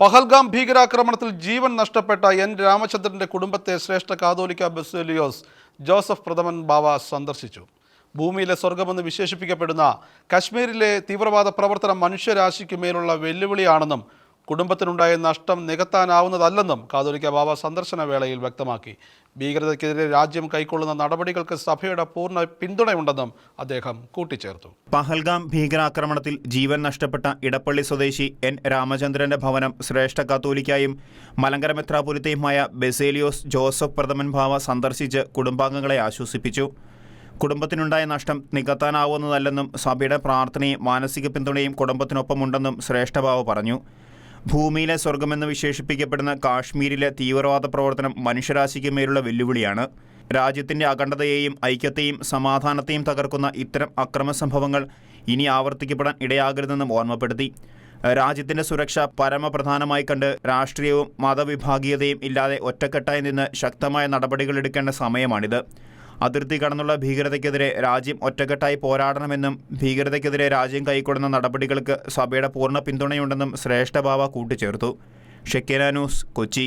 പഹൽഗാം ഭീകരാക്രമണത്തിൽ ജീവൻ നഷ്ടപ്പെട്ട എൻ. രാമചന്ദ്രന്റെ കുടുംബത്തെ ശ്രേഷ്ഠ കാതോലിക്ക ബസേലിയോസ് ജോസഫ് പ്രഥമൻ ബാവ സന്ദർശിച്ചു. ഭൂമിയിലെ സ്വർഗമെന്ന് വിശേഷിപ്പിക്കപ്പെടുന്ന കശ്മീരിലെ തീവ്രവാദ പ്രവർത്തനം മനുഷ്യരാശിക്ക് മേലുള്ള വെല്ലുവിളിയാണെന്നും കുടുംബത്തിനുണ്ടായ നഷ്ടം നികത്താനാവുന്നതല്ലെന്നും കാതോലിക്ക ബാബ സന്ദർശന വേളയിൽ വ്യക്തമാക്കി. ഭീകരതയ്ക്കെതിരെ രാജ്യം കൈക്കൊള്ളുന്ന നടപടികൾക്ക് സഭയുടെ പൂർണ പിന്തുണയുണ്ടെന്നും അദ്ദേഹം കൂട്ടിച്ചേർത്തു. പഹൽഗാം ഭീകരാക്രമണത്തിൽ ജീവൻ നഷ്ടപ്പെട്ട ഇടപ്പള്ളി സ്വദേശി എൻ രാമചന്ദ്രന്റെ ഭവനം ശ്രേഷ്ഠ കാത്തോലിക്കായും മലങ്കര മെത്രാപൊലിത്തയുമായ ബെസേലിയോസ് ജോസഫ് പ്രഥമൻ ഭാവ സന്ദർശിച്ച് കുടുംബാംഗങ്ങളെ ആശ്വസിപ്പിച്ചു. കുടുംബത്തിനുണ്ടായ നഷ്ടം നികത്താനാവുന്നതല്ലെന്നും സഭയുടെ പ്രാർത്ഥനയും മാനസിക പിന്തുണയും കുടുംബത്തിനൊപ്പമുണ്ടെന്നും ശ്രേഷ്ഠഭാവ പറഞ്ഞു. ഭൂമിയിലെ സ്വർഗമെന്ന് വിശേഷിപ്പിക്കപ്പെടുന്ന കാശ്മീരിലെ തീവ്രവാദ പ്രവർത്തനം മനുഷ്യരാശിക്ക് മേലുള്ള വെല്ലുവിളിയാണ്. രാജ്യത്തിന്റെ അഖണ്ഡതയെയും ഐക്യത്തെയും സമാധാനത്തെയും തകർക്കുന്ന ഇത്തരം അക്രമ സംഭവങ്ങൾ ഇനി ആവർത്തിക്കപ്പെടാൻ ഇടയാകരുതെന്നും ഓർമ്മപ്പെടുത്തി. രാജ്യത്തിന്റെ സുരക്ഷ പരമപ്രധാനമായി കണ്ട് രാഷ്ട്രീയവും മതവിഭാഗീയതയും ഇല്ലാതെ ഒറ്റക്കെട്ടായി നിന്ന് ശക്തമായ നടപടികളെടുക്കേണ്ട സമയമാണിത്. അതിർത്തി കടന്നുള്ള ഭീകരതയ്ക്കെതിരെ രാജ്യം ഒറ്റക്കെട്ടായി പോരാടണമെന്നും ഭീകരതയ്ക്കെതിരെ രാജ്യം കൈക്കൊള്ളുന്ന നടപടികൾക്ക് സഭയുടെ പൂർണ പിന്തുണയുണ്ടെന്നും ശ്രേഷ്ഠബാവ കൂട്ടിച്ചേർത്തു. ഷെക്കേന ന്യൂസ് കൊച്ചി.